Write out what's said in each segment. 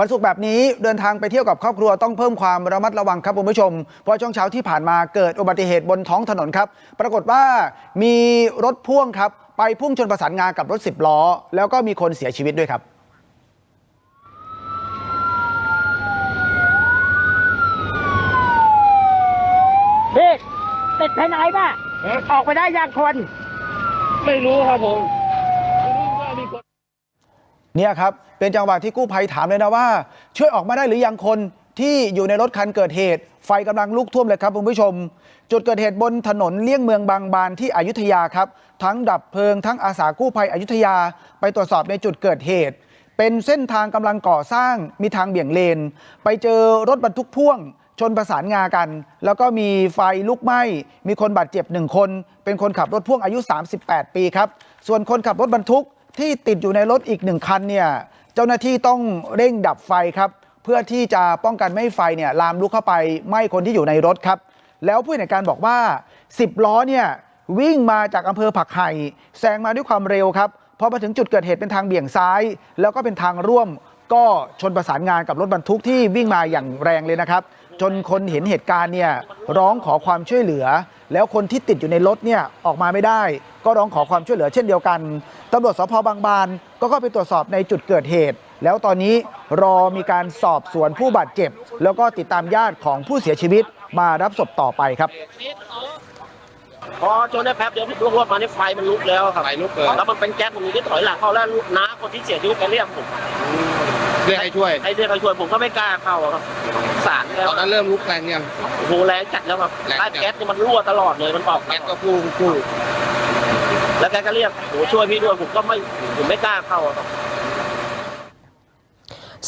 วันศุกร์แบบนี้เดินทางไปเที่ยวกับครอบครัวต้องเพิ่มความระมัดระวังครับคุณผู้ชม เพราะช่วงเช้าที่ผ่านมาเกิดอุบัติเหตุบนท้องถนนครับ ปรากฏว่ามีรถพ่วงครับไปพุ่งชนประสานงากับรถ10ล้อ แล้วก็มีคนเสียชีวิตด้วยครับพี่ติดภายในป่ะออกไปได้ยังคน ไม่รู้ครับผมไม่รู้ว่ามีคน เนี่ยครับ เป็นจังหวะที่กู้ภัยถามเลยนะว่า ช่วยออกมาได้หรือยังคนที่อยู่ในรถคันเกิดเหตุ ไฟกำลังลุกท่วมเลยครับคุณผู้ชม จุดเกิดเหตุบนถนนเลี่ยงเมืองบางบานที่อยุธยาครับ ทั้งดับเพลิงทั้งอาสากู้ภัยอยุธยา ไปตรวจสอบในจุดเกิดเหตุ เป็นเส้นทางกำลังก่อสร้างมีทางเบี่ยงเลน ไปเจอรถบรรทุกพ่วง ชนประสานงากัน แล้วก็มีไฟลุกไหม้มีคนบาดเจ็บหนึ่งคน เป็นคนขับรถพ่วงอายุ 38 ปีครับส่วนคนขับรถบรรทุก ที่ติดอยู่ในรถอีกหนึ่งคันเนี่ยเจ้าหน้าที่ต้องเร่งดับไฟครับ เพื่อที่จะป้องกันไม่ให้ไฟเนี่ยลามลุกเข้าไปไหม้คนที่อยู่ในรถครับ แล้วผู้เห็นการบอกว่า 10 ล้อเนี่ยวิ่งมาจากอำเภอผักไห่แซงมาด้วยความเร็วครับพอมาถึงจุดเกิดเหตุเป็นทางเบี่ยงซ้าย แล้วก็เป็นทางร่วมก็ชนประสานงานกับรถบรรทุกที่วิ่งมาอย่างแรงเลยนะครับ จนคนเห็นเหตุการณ์เนี่ยร้องขอความช่วยเหลือ แล้วคนที่ติดอยู่ในรถเนี่ยออกมาไม่ได้ ก็ร้องขอความช่วยเหลือเช่นเดียวกันตำรวจสพบางบานก็เข้าไปตรวจสอบในจุดเกิดเหตุ แล้วตอนนี้รอมีการสอบสวนผู้บาดเจ็บ แล้วก็ติดตามญาติของผู้เสียชีวิตมารับศพต่อไปครับพอจนได้แป๊บเดียวพี่ลุกรถมานี่ไฟมันลุกแล้วครับไฟลุกเลยแล้วมันเป็นแก๊สผมอยู่ที่ถอยหลังเขาแล้วน้าคนที่เสียชีวิตไปเรียกผม เรียกให้ช่วย ให้เรียกให้ช่วยผมก็ไม่กล้าเข้าอะครับสารแล้วตอนนั้นเริ่มลุกแรงยัง โอ้โหแรงจัดแล้วครับแรงจัใต้ด แก๊สนี่มันรั่วตลอดเลยมันออกแก๊สก็พุ่งพุ่งแล้วแกก็เรียกโอ้โหช่วยพี่ด้วยผมก็ไม่ผมไม่กล้าเข้าอะครับ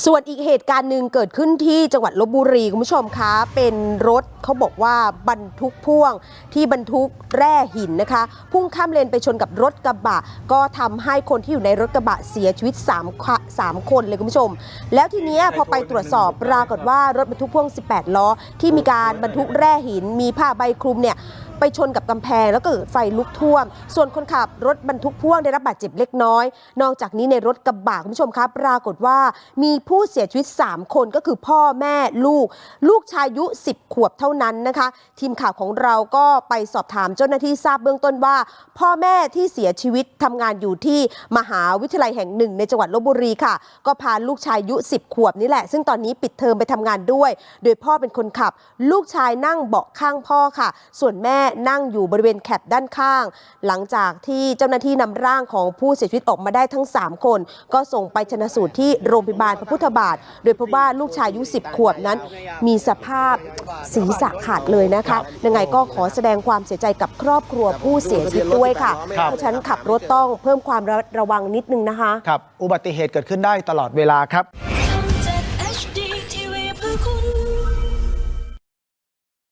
ส่วนอีกเหตุการณ์หนึ่งเกิดขึ้นที่จังหวัดลบบุรีคุณผู้ชมคะเป็นรถเขาบอกว่าบรรทุกพ่วงที่บรรทุกแร่หินนะคะ พุ่งข้ามเลนไปชนกับรถกระบะ ก็ทำให้คนที่อยู่ในรถกระบะเสียชีวิต3คะสามคนเลยคุณผู้ชม แล้วทีเนี้ยพอไปตรวจสอบปรากฏว่ารถบรรทุกพ่วง 18 ล้อ ที่มีการบรรทุกแร่หิน มีผ้าใบคลุมเนี่ย ไปชนกับกำแพงแล้วก็เกิดไฟลุกท่วม ส่วนคนขับรถบรรทุกพ่วงได้รับบาดเจ็บเล็กน้อย นอกจากนี้ในรถกระบะคุณผู้ชมครับปรากฏว่ามีผู้เสียชีวิต 3 คนก็คือพ่อแม่ลูก ลูกชายอายุ 10 ขวบเท่านั้นนะคะ ทีมข่าวของเราก็ไปสอบถามเจ้าหน้าที่ทราบเบื้องต้นว่า พ่อแม่ที่เสียชีวิตทำงานอยู่ที่มหาวิทยาลัยแห่งหนึ่ง ในจังหวัดลบบุรีค่ะ ก็พาลูกชายอายุ 10 ขวบนี่แหละ ซึ่งตอนนี้ปิดเทอมไปทำงานด้วย โดยพ่อเป็นคนขับ ลูกชายนั่งเบาะข้างพ่อค่ะ ส่วนแม่นั่งอยู่บริเวณแคปด้านข้าง หลังจากที่เจ้าหน้าที่นำร่างของผู้เสียชีวิตออกมาได้ทั้ง 3 คน ก็ส่งไปชนะสูตรที่โรงพยาบาลพระพุทธบาท โดยพบว่าลูกชายอายุ 10 ขวบนั้น มีสภาพศีรษะขาดเลยนะคะยังไงก็ขอแสดงความเสียใจกับครอบครัวผู้เสียชีวิตด้วยค่ะครับเพราะฉะนั้นขับรถต้องเพิ่มความระมัดระวังนิดนึงนะคะ ครับ อุบัติเหตุเกิดขึ้นได้ตลอดเวลาครับ